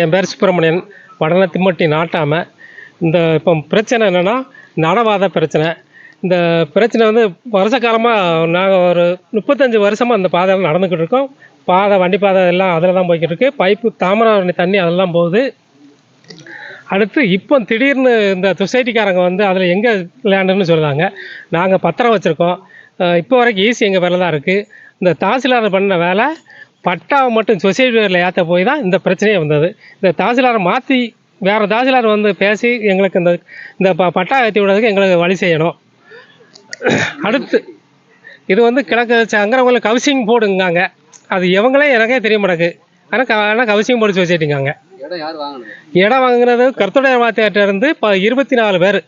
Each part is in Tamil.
என் பேர் சுப்பிரமணியன். வடன திம்மட்டி நாட்டாமல் இந்த இப்போ பிரச்சனை என்னென்னா நடவாத பிரச்சனை. இந்த பிரச்சனை வந்து வருஷ காலமாக நாங்கள் ஒரு முப்பத்தஞ்சு வருஷமாக அந்த பாதையில் நடந்துக்கிட்டு இருக்கோம். பாதை வண்டி பாதை எல்லாம் அதில் தான் போய்கிட்டு இருக்கு. பைப்பு தாமிரவரணி தண்ணி அதெல்லாம் போகுது. அடுத்து இப்போ திடீர்னு இந்த சொசைட்டிக்காரங்க வந்து அதில் எங்கே லேண்டுன்னு சொல்லுறாங்க நாங்கள் பத்திரம் வச்சுருக்கோம். இப்போ வரைக்கும் ஈஸி எங்கள் பேரில் தான் இருக்குது இந்த தாசில்தார் பண்ண வேலை பட்டாவை மட்டும் சொசைட்டி பேரில் ஏற்ற போய் தான் இந்த பிரச்சனையே வந்தது. இந்த தாசில்தாரை மாற்றி வேறு தாசில்தார் வந்து பேசி எங்களுக்கு இந்த இந்த ப பட்டா ஏற்றி விடுறதுக்கு எங்களுக்கு வழி செய்யணும். அடுத்து இது வந்து கிழக்கு சங்கரவங்கள கவுசிங் போர்டுங்காங்க. அது எவங்களே எனக்கே தெரிய மாட்டேங்குது. ஆனால் ஆனால் கவுசிங் போர்டு சொசைட்டிங்காங்க. இடம் வாங்கினது? கருத்துடைய வாத்தியார்ட்ட இருந்து இப்போ இருபத்தி நாலு பேர்.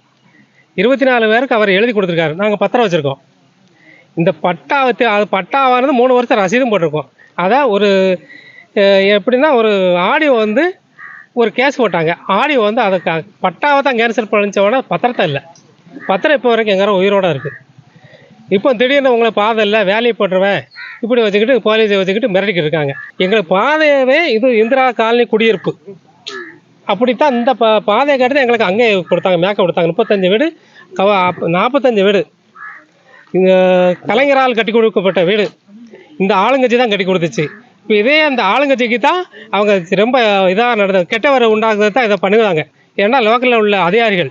இருபத்தி நாலு பேருக்கு அவர் எழுதி கொடுத்துருக்காரு. நாங்கள் பத்திரம் வச்சுருக்கோம். இந்த பட்டா பட்டாவானது மூணு வருஷம் ரசீதும் போட்டிருக்கோம். அதான் ஒரு எப்படின்னா ஒரு ஆடியோ வந்து ஒரு கேஸ் போட்டாங்க. ஆடியோ வந்து அதை பட்டாவை தான் கேன்சல் பண்ணிச்சோட பத்திரத்தை இல்லை. பத்திரம் இப்போ வரைக்கும் எங்காரும் உயிரோடு இருக்குது இப்போ திடீர்னு உங்களை பாதை இல்லை வேலையை போட்டுருவேன். இப்படி வச்சுக்கிட்டு போலீஸை வச்சுக்கிட்டு மிரட்டிக்கிட்டு இருக்காங்க. எங்களுக்கு பாதையவே இது இந்திரா காலனி குடியிருப்பு. அப்படித்தான் இந்த பா பாதையை கட்டுறது எங்களுக்கு அங்கே கொடுத்தாங்க மேக்க கொடுத்தாங்க. முப்பத்தஞ்சு வீடு கவ நாற்பத்தஞ்சு வீடு. இங்கே கலைஞரால் கட்டி கொடுக்கப்பட்ட வீடு. இந்த ஆளுங்கட்சி தான் கட்டி கொடுத்துச்சு. இப்போ இதே அந்த ஆளுங்கட்சிக்கு தான் அவங்க ரொம்ப இதாக நடந்தது கெட்டவரை உண்டாக்குறது தான் இதை பண்ணுவாங்க ஏன்னா லோக்கலில் உள்ள அதிகாரிகள்.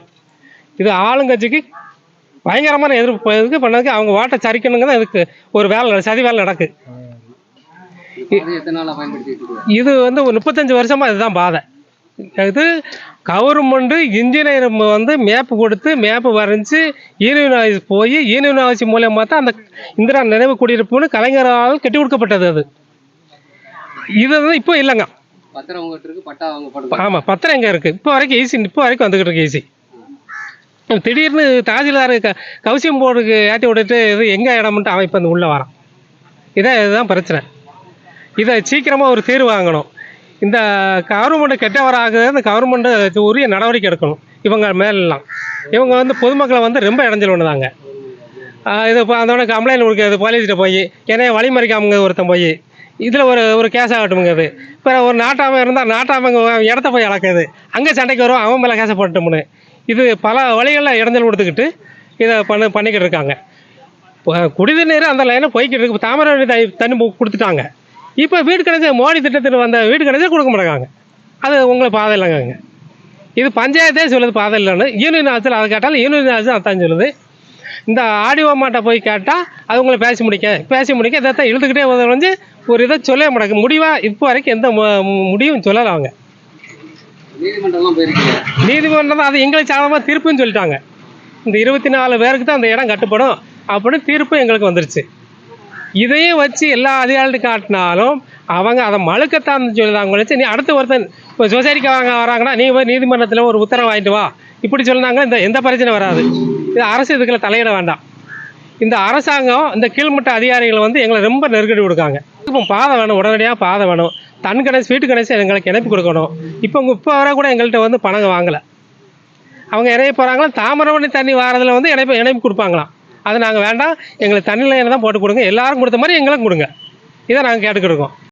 இது ஆளுங்கட்சிக்கு பயங்கரமான எதிர்ப்பு இதுக்கு பண்ணதுக்கு அவங்க வாட்டை சரிக்கணுங்க தான் இதுக்கு ஒரு வேலை சதி வேலை நடக்கு. அது எத்தனை நாளா பயன்படுத்திட்டு இருக்கு இது வந்து ஒரு முப்பத்தஞ்சு வருஷமா இதுதான் பாதை. இது கவர்மெண்ட் இன்ஜினியர் வந்து மேப்பு கொடுத்து மேப்பு வரைஞ்சி யூனியன் ஆஃபீஸ் போய் யூனியன் ஆஃபீஸ் மூலியமா தான் அந்த இந்திரா நினைவு குடியிருப்புன்னு கலைஞரால் கட்டி கொடுக்கப்பட்டது அது. இது வந்து இப்போ இல்லைங்க. ஆமாம் பத்திரம் எங்கே இருக்குது இப்போ வரைக்கும் ஈஸி இப்போ வரைக்கும் வந்துக்கிட்டு இருக்கு ஈஸி திடீர்னு தாசில்தார் க கவுசியம் போர்டுக்கு ஏற்றி விட்டுட்டு இது எங்கே இடம்ன்ட்டு அவன் இப்போ இந்த உள்ளே வரான். இதான் இதுதான் பிரச்சனை. இதை சீக்கிரமாக ஒரு தீர்வு வாங்கணும். இந்த கவர்மெண்ட் கெட்டவராக இந்த கவர்மெண்ட்டு உரிய நடவடிக்கை எடுக்கணும். இவங்க மேலெல்லாம். இவங்க வந்து பொதுமக்களை வந்து ரொம்ப இடைஞ்சல் பண்ணுதாங்க. இது இப்போ அதோட கம்ப்ளைண்ட் கொடுக்குறது போலீஸ்கிட்ட போய் ஏன்னா வழிமறிக்காமங்க ஒருத்தன் போய் இதில் ஒரு ஒரு கேஸ் ஆகட்டும்ங்க அது இப்போ ஒரு நாட்டாமை இருந்தால் நாட்டாமங்க இடத்த போய் அளக்குது. அங்கே சண்டைக்கு வரும் அவன் மேலே கேசை போட்டுமுன்னு இது பல வழிகளில் இடைஞ்சல் கொடுத்துக்கிட்டு இதை பண்ண பண்ணிக்கிட்டு இருக்காங்க. இப்போ குடிநீர் அந்த லைனில் போய்கிட்டு இருக்கு. தாமரை தை- தண்ணி கொடுத்துட்டாங்க. இப்போ வீடு கிடைச்ச மோடி திட்டத்தில் வந்த வீடு கிடைச்சா கொடுக்க மாட்டாங்க. அது உங்களுக்கு பாதை இல்லைங்க இது பஞ்சாயத்தே சொல்லுது பாதை இல்லைன்னு. யூனியன் ஆட்சியில் அதை கேட்டாலும் யூனியன் ஆட்சி அதான் சொல்லுது. இந்த ஆடியோ மாட்டை போய் கேட்டால் அது உங்களை பேசி முடிக்க பேசி முடிக்க இதை தான் இழுத்துக்கிட்டே வந்து ஒரு இதை சொல்ல மாட்டாங்க. முடிவாக இப்போ வரைக்கும் எந்த முடிவும் சொல்லலை அவங்க. நீதிமன்றம் தான் அது எங்களுக்கு சாதகமாக தீர்ப்புன்னு சொல்லிட்டாங்க. இந்த இருபத்தி நாலு பேருக்கு தான் அந்த இடம் கட்டுப்படும். அப்படின்னு தீர்ப்பு எங்களுக்கு வந்துருச்சு. இதையும் வச்சு எல்லா அதிகாரிகளும் காட்டினாலும் அவங்க அதை மழுக்கத்தான் சொல்லுதாங்க வச்சு நீ அடுத்த ஒருத்தன் இப்போ சொசைட்டிக்கு வாங்க வராங்கன்னா நீ போய் நீதிமன்றத்தில் ஒரு உத்தரவு வாங்கிட்டு வா. இப்படி சொன்னாங்க இந்த எந்த பிரச்சனை வராது. இது அரசு இதுக்குள்ள தலையிட வேண்டாம். இந்த அரசாங்கம் இந்த கீழ்மட்ட அதிகாரிகள் வந்து எங்களை ரொம்ப நெருக்கடி கொடுக்காங்க. இப்போ பாதை வேணும் உடனடியாக பாதை வேணும். தன் கணேஷ் வீட்டு கணேஷ் எங்களுக்கு இணைப்பு கொடுக்கணும். இப்போ உங்கள் இப்போ வர கூட எங்கள்கிட்ட வந்து பணம் வாங்கலை. அவங்க இணைய போகிறாங்களா தாமிரபரணி தண்ணி வாரதில் வந்து இணைப்பு இணைப்பு கொடுப்பாங்களாம். அதை நாங்கள் வேண்டாம் எங்களுக்கு தண்ணி தான் போட்டு கொடுங்க. எல்லாரும் கொடுத்த மாதிரி எங்களுக்கும் கொடுங்க. இதை நாங்கள் கேட்டுக்கிட்டு இருக்கோம்.